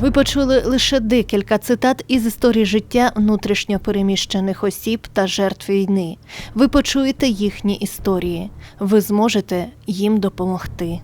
Ви почули лише декілька цитат із історії життя внутрішньо переміщених осіб та жертв війни. Ви почуєте їхні історії. Ви зможете їм допомогти.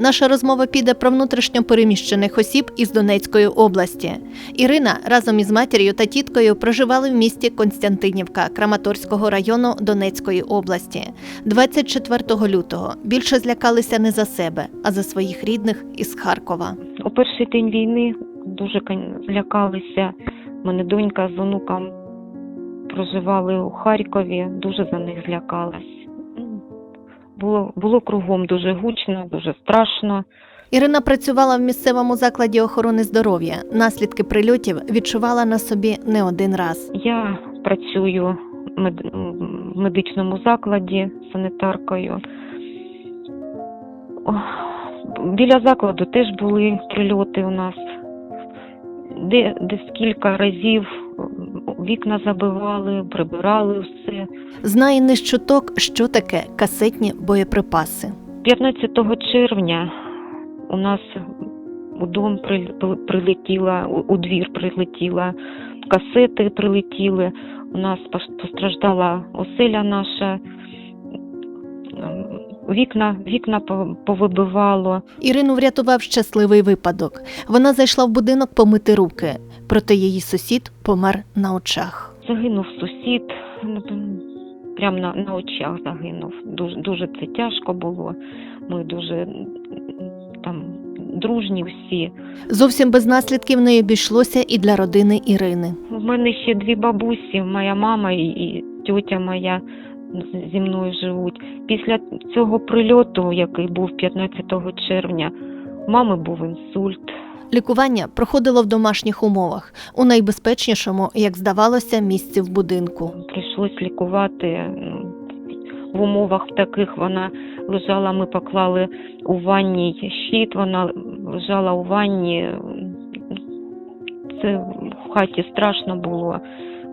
Наша розмова піде про внутрішньо переміщених осіб із Донецької області. Ірина разом із матір'ю та тіткою проживали в місті Константинівка Краматорського району Донецької області. 24 лютого більше злякалися не за себе, а за своїх рідних із Харкова. У перший день війни дуже злякалися. Мене донька з онуком проживали у Харкові, дуже за них злякалась. Було, було кругом дуже гучно, дуже страшно. Ірина працювала в місцевому закладі охорони здоров'я. Наслідки прильотів відчувала на собі не один раз. Я працюю в мед- в медичному закладі санітаркою. Біля закладу теж були прильоти у нас. Де, десь кілька разів вікна забивали, прибирали все. Знає не чуток, що таке касетні боєприпаси. 15 червня у нас у дом при- прилетіла, у- двір прилетіла, касети прилетіли. У нас постраждала оселя наша. Вікна, вікна по- повибивало. Ірину врятував щасливий випадок. Вона зайшла в будинок помити руки, проте її сусід помер на очах. Загинув сусід, прямо на, на очах загинув. Дуже, дуже це тяжко було. Ми дуже там дружні всі. Зовсім без наслідків не обійшлося і для родини Ірини. У мене ще дві бабусі, моя мама і, і тьотя моя зі мною живуть. Після цього прильоту, який був 15 червня, мами був інсульт. Лікування проходило в домашніх умовах, у найбезпечнішому, як здавалося, місці в будинку. Прийшлось лікувати ну, в умовах таких. Вона лежала, ми поклали у ванні щит, вона лежала у ванні. Це в хаті страшно було.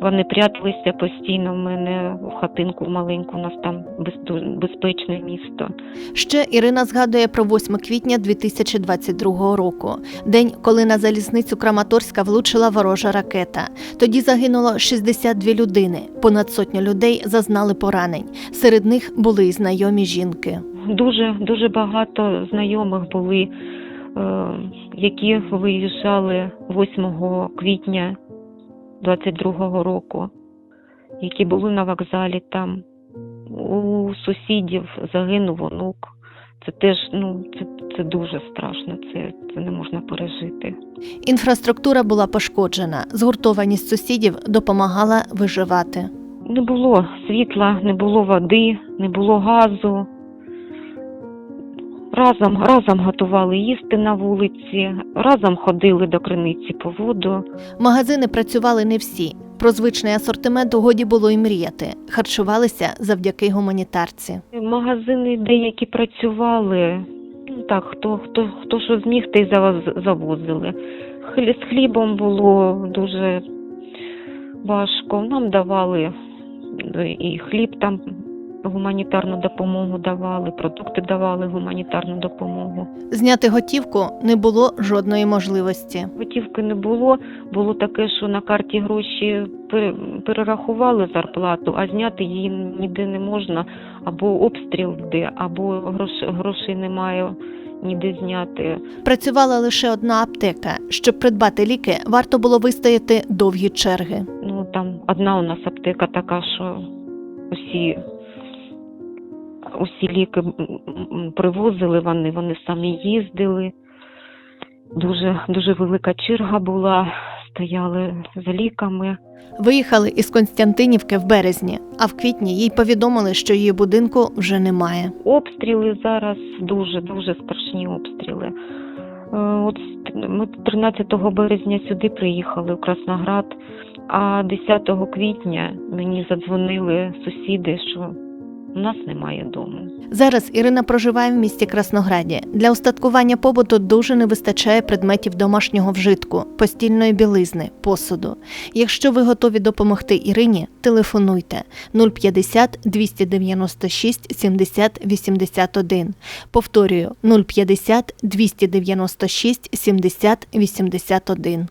Вони пряталися постійно в мене в хатинку маленьку, у нас там без- безпечне місто. Ще Ірина згадує про 8 квітня 2022 року, день, коли на залізницю Краматорська влучила ворожа ракета. Тоді загинуло 62 людини. Понад сотню людей зазнали поранень. Серед них були й знайомі жінки. Дуже дуже багато знайомих були, е, які виїжджали 8 квітня 22-го року, які були на вокзалі там. У сусідів загинув онук. Це теж ну це, це дуже страшно. Це, це не можна пережити. Інфраструктура була пошкоджена. Згуртованість сусідів допомагала виживати. Не було світла, не було води, не було газу. Разом, разом готували їсти на вулиці, разом ходили до криниці по воду. Магазини працювали не всі. Про звичний асортимент годі було й мріяти. Харчувалися завдяки гуманітарці. Магазини деякі працювали. Так, хто хто хто що зміг, те й завоз- завозили. Хлі- З хлібом було дуже важко. Нам давали е, і хліб там гуманітарну допомогу давали, продукти давали гуманітарну допомогу. Зняти готівку не було жодної можливості. Готівки не було. Було таке, що на карті гроші перерахували зарплату, а зняти її ніде не можна. Або обстріл йде, або грошей немає ніде зняти. Працювала лише одна аптека. Щоб придбати ліки, варто було вистояти довгі черги. Ну там одна у нас аптека така, що усі, усі ліки привозили вони, вони самі їздили. Дуже, дуже велика черга була, стояли за ліками. Виїхали із Константинівки в березні, а в квітні їй повідомили, що її будинку вже немає. Обстріли зараз дуже дуже страшні обстріли. Е, От ми 13 березня сюди приїхали в Красноград, а 10 квітня мені задзвонили сусіди, що у нас немає дому. Зараз Ірина проживає в місті Краснограді. Для устаткування побуту дуже не вистачає предметів домашнього вжитку, постільної білизни, посуду. Якщо ви готові допомогти Ірині, телефонуйте 050 296 70 81. Повторюю 050 296 70 81.